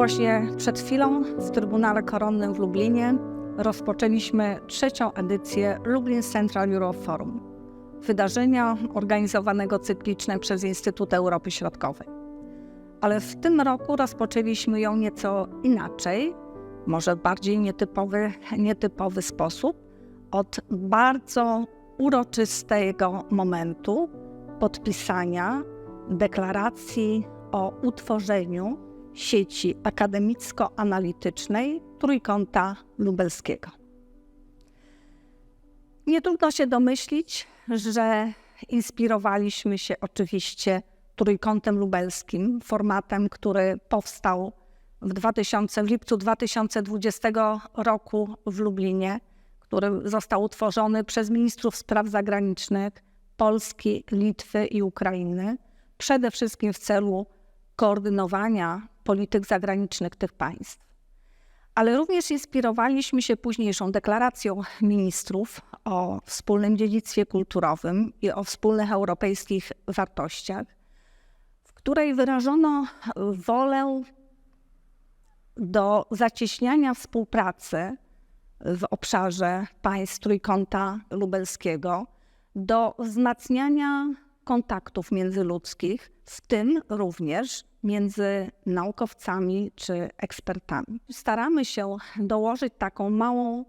Właśnie przed chwilą w Trybunale Koronnym w Lublinie rozpoczęliśmy trzecią edycję Lublin Central Europe Forum, wydarzenia organizowanego cyklicznie przez Instytut Europy Środkowej. Ale w tym roku rozpoczęliśmy ją nieco inaczej, może w bardziej nietypowy, nietypowy sposób, od bardzo uroczystego momentu podpisania deklaracji o utworzeniu sieci akademicko-analitycznej Trójkąta Lubelskiego. Nie trudno się domyślić, że inspirowaliśmy się oczywiście Trójkątem Lubelskim, formatem, który powstał w, 2000, w lipcu 2020 roku w Lublinie, który został utworzony przez ministrów spraw zagranicznych Polski, Litwy i Ukrainy, przede wszystkim w celu koordynowania polityk zagranicznych tych państw. Ale również inspirowaliśmy się późniejszą deklaracją ministrów o wspólnym dziedzictwie kulturowym i o wspólnych europejskich wartościach, w której wyrażono wolę do zacieśniania współpracy w obszarze państw Trójkąta Lubelskiego, do wzmacniania kontaktów międzyludzkich, w tym również między naukowcami czy ekspertami. Staramy się dołożyć taką małą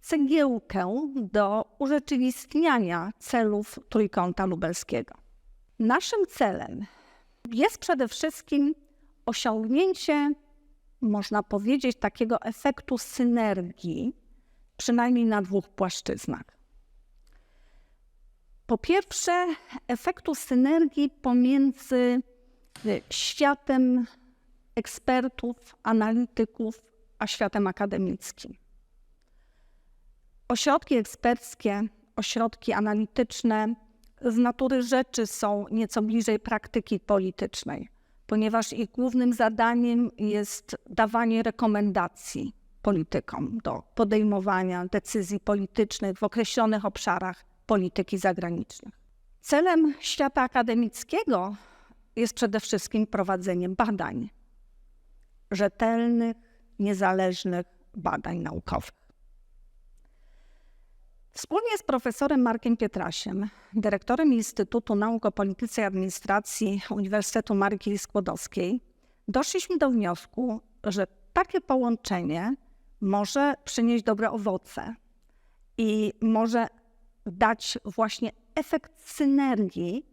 cegiełkę do urzeczywistniania celów Trójkąta Lubelskiego. Naszym celem jest przede wszystkim osiągnięcie, można powiedzieć, takiego efektu synergii, przynajmniej na dwóch płaszczyznach. Po pierwsze, efektu synergii pomiędzy światem ekspertów, analityków, a światem akademickim. Ośrodki eksperckie, ośrodki analityczne z natury rzeczy są nieco bliżej praktyki politycznej, ponieważ ich głównym zadaniem jest dawanie rekomendacji politykom do podejmowania decyzji politycznych w określonych obszarach polityki zagranicznej. Celem świata akademickiego jest przede wszystkim prowadzenie badań, rzetelnych, niezależnych badań naukowych. Wspólnie z profesorem Markiem Pietrasiem, dyrektorem Instytutu Nauk o Polityce i Administracji Uniwersytetu Marii Curie-Skłodowskiej, doszliśmy do wniosku, że takie połączenie może przynieść dobre owoce i może dać właśnie efekt synergii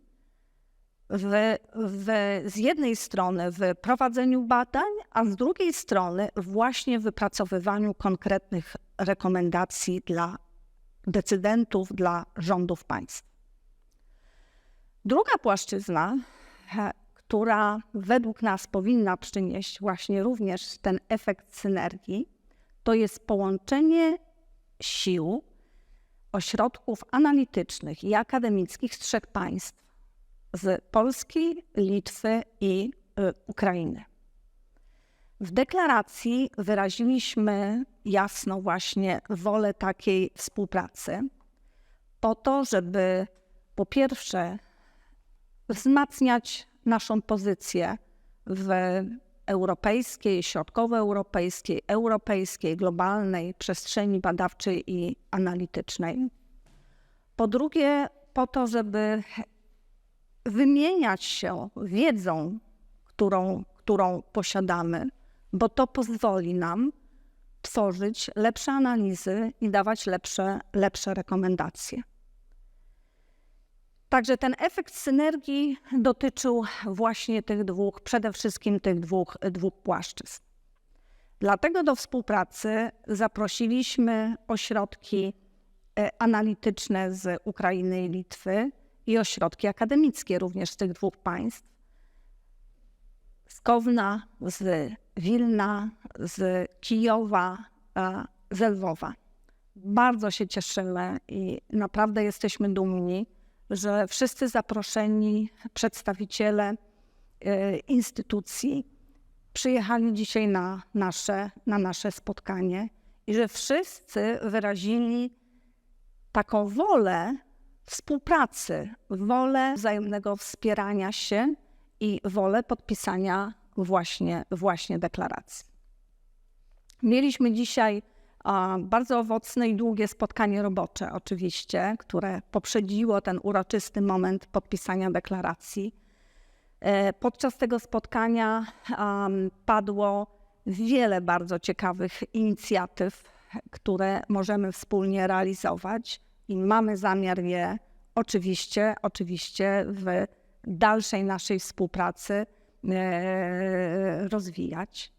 w, w, z jednej strony w prowadzeniu badań, a z drugiej strony właśnie w wypracowywaniu konkretnych rekomendacji dla decydentów, dla rządów państw. Druga płaszczyzna, która według nas powinna przynieść właśnie również ten efekt synergii, to jest połączenie sił ośrodków analitycznych i akademickich z trzech państw z Polski, Litwy i y, Ukrainy. W deklaracji wyraziliśmy jasno właśnie wolę takiej współpracy, po to, żeby po pierwsze wzmacniać naszą pozycję w europejskiej, środkowoeuropejskiej, europejskiej, globalnej przestrzeni badawczej i analitycznej. Po drugie, po to, żeby wymieniać się wiedzą, którą, którą posiadamy, bo to pozwoli nam tworzyć lepsze analizy i dawać lepsze, lepsze rekomendacje. Także ten efekt synergii dotyczył właśnie tych dwóch, przede wszystkim tych dwóch, dwóch płaszczyzn. Dlatego do współpracy zaprosiliśmy ośrodki e, analityczne z Ukrainy i Litwy, i ośrodki akademickie również z tych dwóch państw. Z Kowna, z Wilna, z Kijowa, z Lwowa. Bardzo się cieszymy i naprawdę jesteśmy dumni, że wszyscy zaproszeni przedstawiciele e, instytucji przyjechali dzisiaj na nasze, na nasze spotkanie i że wszyscy wyrazili taką wolę współpracy, wolę wzajemnego wspierania się i wolę podpisania właśnie, właśnie deklaracji. Mieliśmy dzisiaj bardzo owocne i długie spotkanie robocze, oczywiście, które poprzedziło ten uroczysty moment podpisania deklaracji. E, Podczas tego spotkania padło wiele bardzo ciekawych inicjatyw, które możemy wspólnie realizować i mamy zamiar je oczywiście, oczywiście w dalszej naszej współpracy e, rozwijać.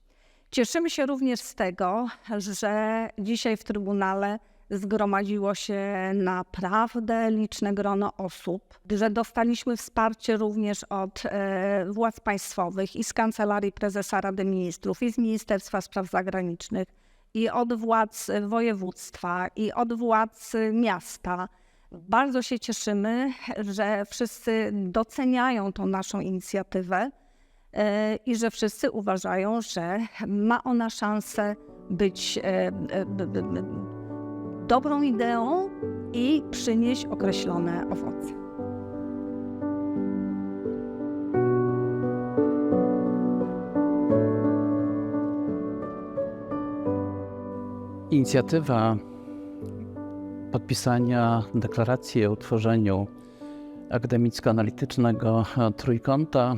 Cieszymy się również z tego, że dzisiaj w Trybunale zgromadziło się naprawdę liczne grono osób, że dostaliśmy wsparcie również od e, władz państwowych i z Kancelarii Prezesa Rady Ministrów, i z Ministerstwa Spraw Zagranicznych, i od władz województwa, i od władz miasta. Bardzo się cieszymy, że wszyscy doceniają tą naszą inicjatywę i że wszyscy uważają, że ma ona szansę być e, e, dobrą ideą i przynieść określone owoce. Inicjatywa podpisania deklaracji o utworzeniu akademicko-analitycznego trójkąta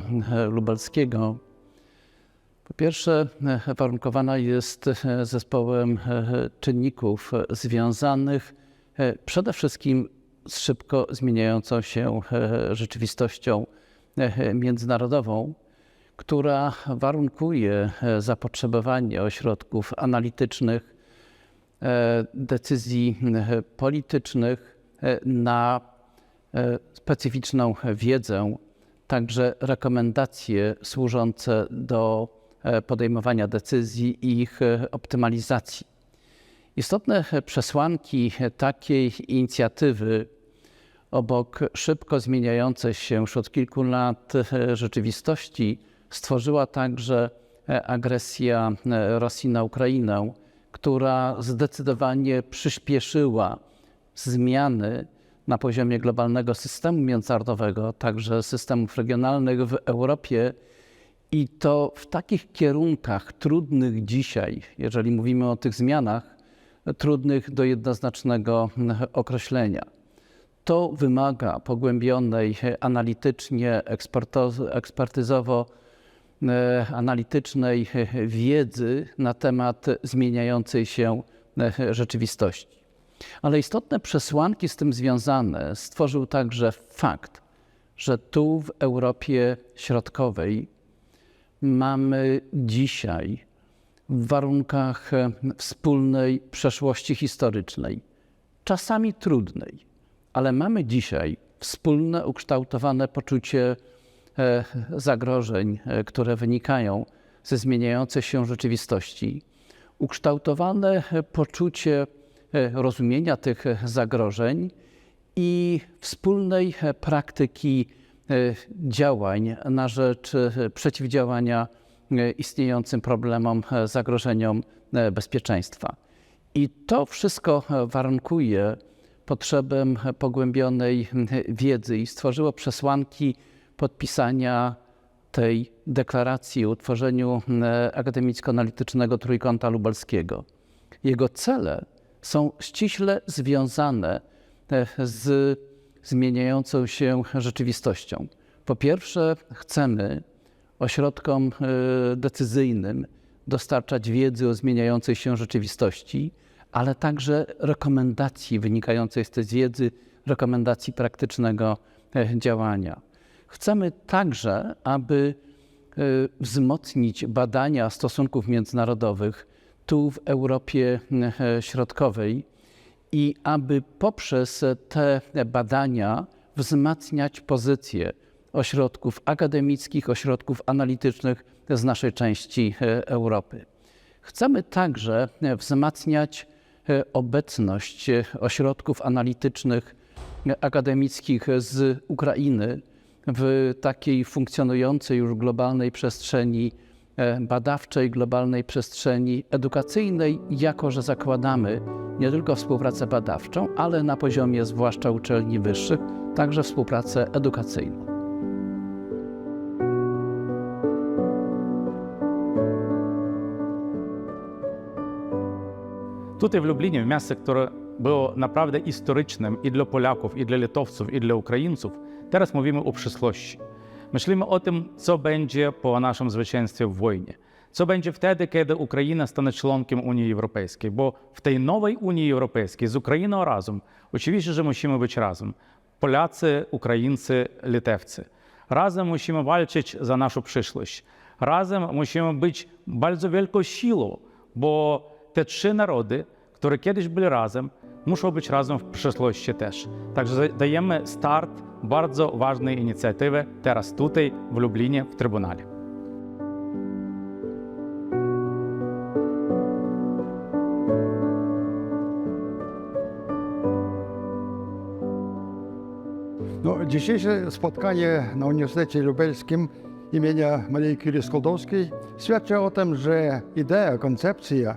lubelskiego. Po pierwsze warunkowana jest zespołem czynników związanych przede wszystkim z szybko zmieniającą się rzeczywistością międzynarodową, która warunkuje zapotrzebowanie ośrodków analitycznych, e, decyzji e, politycznych e, na e, specyficzną wiedzę, także rekomendacje służące do e, podejmowania decyzji i ich e, optymalizacji. Istotne e, przesłanki e, takiej inicjatywy obok szybko zmieniającej się już od kilku lat e, rzeczywistości stworzyła także e, agresja e, Rosji na Ukrainę, która zdecydowanie przyspieszyła zmiany na poziomie globalnego systemu międzynarodowego, także systemów regionalnych w Europie i to w takich kierunkach trudnych dzisiaj, jeżeli mówimy o tych zmianach, trudnych do jednoznacznego określenia. To wymaga pogłębionej analitycznie, ekspertyzowo e, analitycznej e, wiedzy na temat zmieniającej się e, rzeczywistości. Ale istotne przesłanki z tym związane stworzył także fakt, że tu w Europie Środkowej mamy dzisiaj w warunkach e, wspólnej przeszłości historycznej, czasami trudnej, ale mamy dzisiaj wspólne, ukształtowane poczucie e, zagrożeń, e, które wynikają ze zmieniającej się rzeczywistości, ukształtowane poczucie rozumienia tych e, zagrożeń i wspólnej e, praktyki e, działań na rzecz e, przeciwdziałania e, istniejącym problemom, e, zagrożeniom e, bezpieczeństwa. I to wszystko e, warunkuje potrzebę e, pogłębionej wiedzy i stworzyło przesłanki podpisania tej deklaracji o utworzeniu akademicko-analitycznego trójkąta lubelskiego. Jego cele są ściśle związane e, z zmieniającą się rzeczywistością. Po pierwsze, chcemy ośrodkom e, decyzyjnym dostarczać wiedzy o zmieniającej się rzeczywistości, ale także rekomendacji wynikających z tej wiedzy, rekomendacji praktycznego e, działania. Chcemy także, aby wzmocnić badania stosunków międzynarodowych tu w Europie e, Środkowej i aby poprzez te badania wzmacniać pozycję ośrodków akademickich, ośrodków analitycznych z naszej części e, Europy. Chcemy także e, wzmacniać obecność ośrodków analitycznych, akademickich z Ukrainy w takiej funkcjonującej już globalnej przestrzeni E, badawczej, globalnej przestrzeni edukacyjnej, jako że zakładamy nie tylko współpracę badawczą, ale na poziomie zwłaszcza uczelni wyższych, także współpracę edukacyjną. Tutaj w Lublinie, w mieście, które było naprawdę historycznym i dla Polaków, i dla Litowców, i dla Ukraińców, teraz mówimy o przyszłości. Kiedy Ukraina stanie członkiem Unii Europejskiej? Bo w tej nowej Unii Europejskiej z Ukrainą razem, oczywiście, że musimy być razem. Polacy, Ukraińcy, Litewcy. Razem musimy walczyć za naszą przyszłość. Razem musimy być bardzo wielką siłą, bo te trzy narody, które kiedyś byli razem, muszą być razem w przyszłości też. Także dajemy start bardzo ważnej inicjatywy teraz tutaj, w Lublinie, w Trybunale. No, dzisiejsze spotkanie na Uniwersytecie Lubelskim imienia Marii Curie Skłodowskiej świadczy o tym, że idea, koncepcja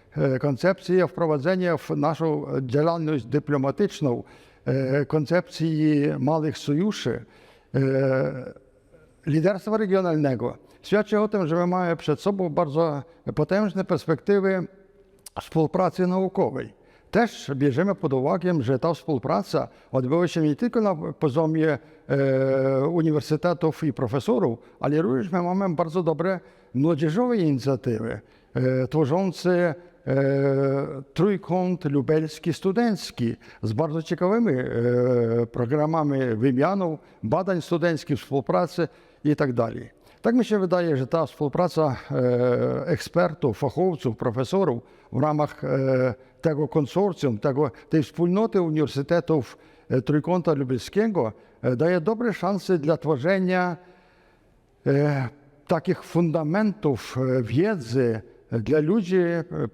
e, koncepcja wprowadzenia w naszą działalność dyplomatyczną, e, koncepcji małych sojuszy, e, liderstwa regionalnego świadczy o tym, że my mamy przed sobą bardzo potężne perspektywy współpracy naukowej. Też bierzemy pod uwagę, że ta współpraca odbyła się nie tylko na poziomie uniwersytetów i profesorów, ale również my mamy bardzo dobre młodzieżowe inicjatywy e, e, trójkąt lubelski studencki z bardzo ciekawymi e, programami wymianą, badań studenckich, współpracy i tak dalej. Tak mi się wydaje, że ta współpraca e, ekspertów, fachowców, profesorów w ramach e, tego konsorcjum, tego, tej wspólnoty uniwersytetów e, Trójkąta Lubelskiego e, daje dobre szanse dla tworzenia e, takich fundamentów e, wiedzy e, e,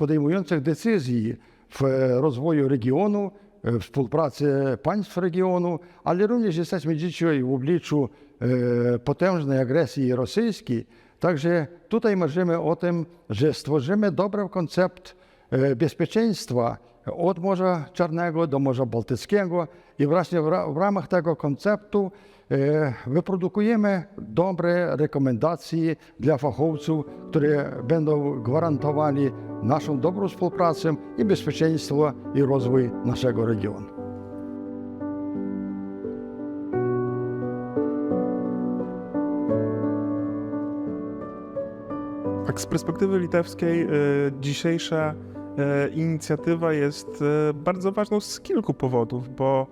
e, w współpracy państw regionu, ale również jesteśmy dzisiaj w obliczu e, potężnej agresji rosyjskiej. Także tutaj marzymy o tym, że stworzymy dobry koncept e, bezpieczeństwa od Morza Czarnego do Morza Bałtyckiego i właśnie w, ra- w ramach tego konceptu e, wyprodukujemy dobre rekomendacje dla fachowców, które będą gwarantowali naszą dobrą współpracę i bezpieczeństwo i rozwój naszego regionu. Tak, z perspektywy litewskiej e, dzisiejsza e, inicjatywa jest e, bardzo ważną z kilku powodów, bo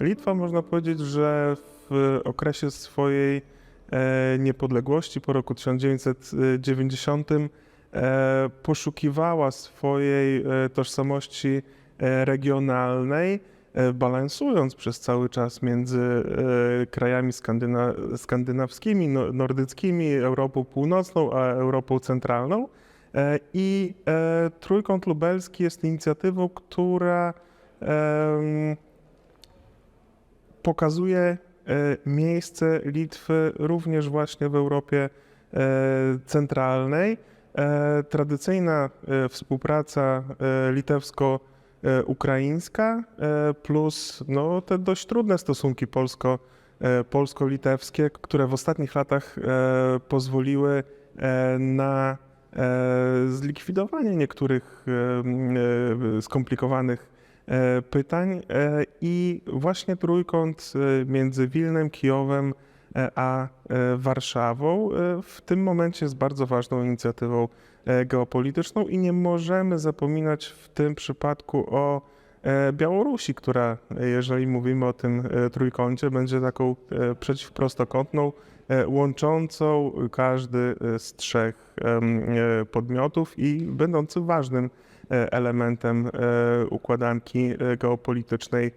Litwa można powiedzieć, że w okresie swojej e, niepodległości po roku 1990 e, poszukiwała swojej e, tożsamości e, regionalnej, e, balansując przez cały czas między e, krajami skandyna skandynawskimi, no, nordyckimi, Europą Północną a Europą Centralną. E, I e, Trójkąt Lubelski jest inicjatywą, która pokazuje e, miejsce Litwy również właśnie w Europie centralnej. Tradycyjna współpraca litewsko-ukraińska plus no, te dość trudne stosunki polsko, polsko-litewskie, które w ostatnich latach pozwoliły na zlikwidowanie niektórych e, e, skomplikowanych e, pytań e, i właśnie trójkąt e, między Wilnem, Kijowem e, a e, Warszawą e, w tym momencie jest bardzo ważną inicjatywą e, geopolityczną. I nie możemy zapominać w tym przypadku o e, Białorusi, która, e, jeżeli mówimy o tym e, trójkącie, będzie taką e, przeciwprostokątną, e, łączącą każdy e, z trzech e, podmiotów i będący ważnym e, elementem e, układanki e, geopolitycznej e,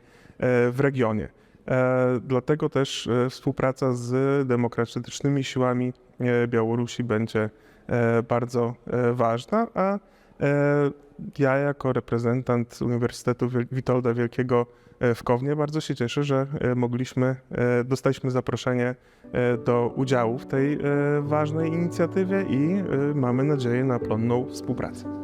w regionie. E, Dlatego też e, współpraca z demokratycznymi siłami e, Białorusi będzie e, bardzo e, ważna, a E, Ja jako reprezentant Uniwersytetu Witolda Wielkiego e, w Kownie bardzo się cieszę, że e, mogliśmy, e, dostaliśmy zaproszenie e, do udziału w tej e, ważnej inicjatywie i e, mamy nadzieję na plonną współpracę.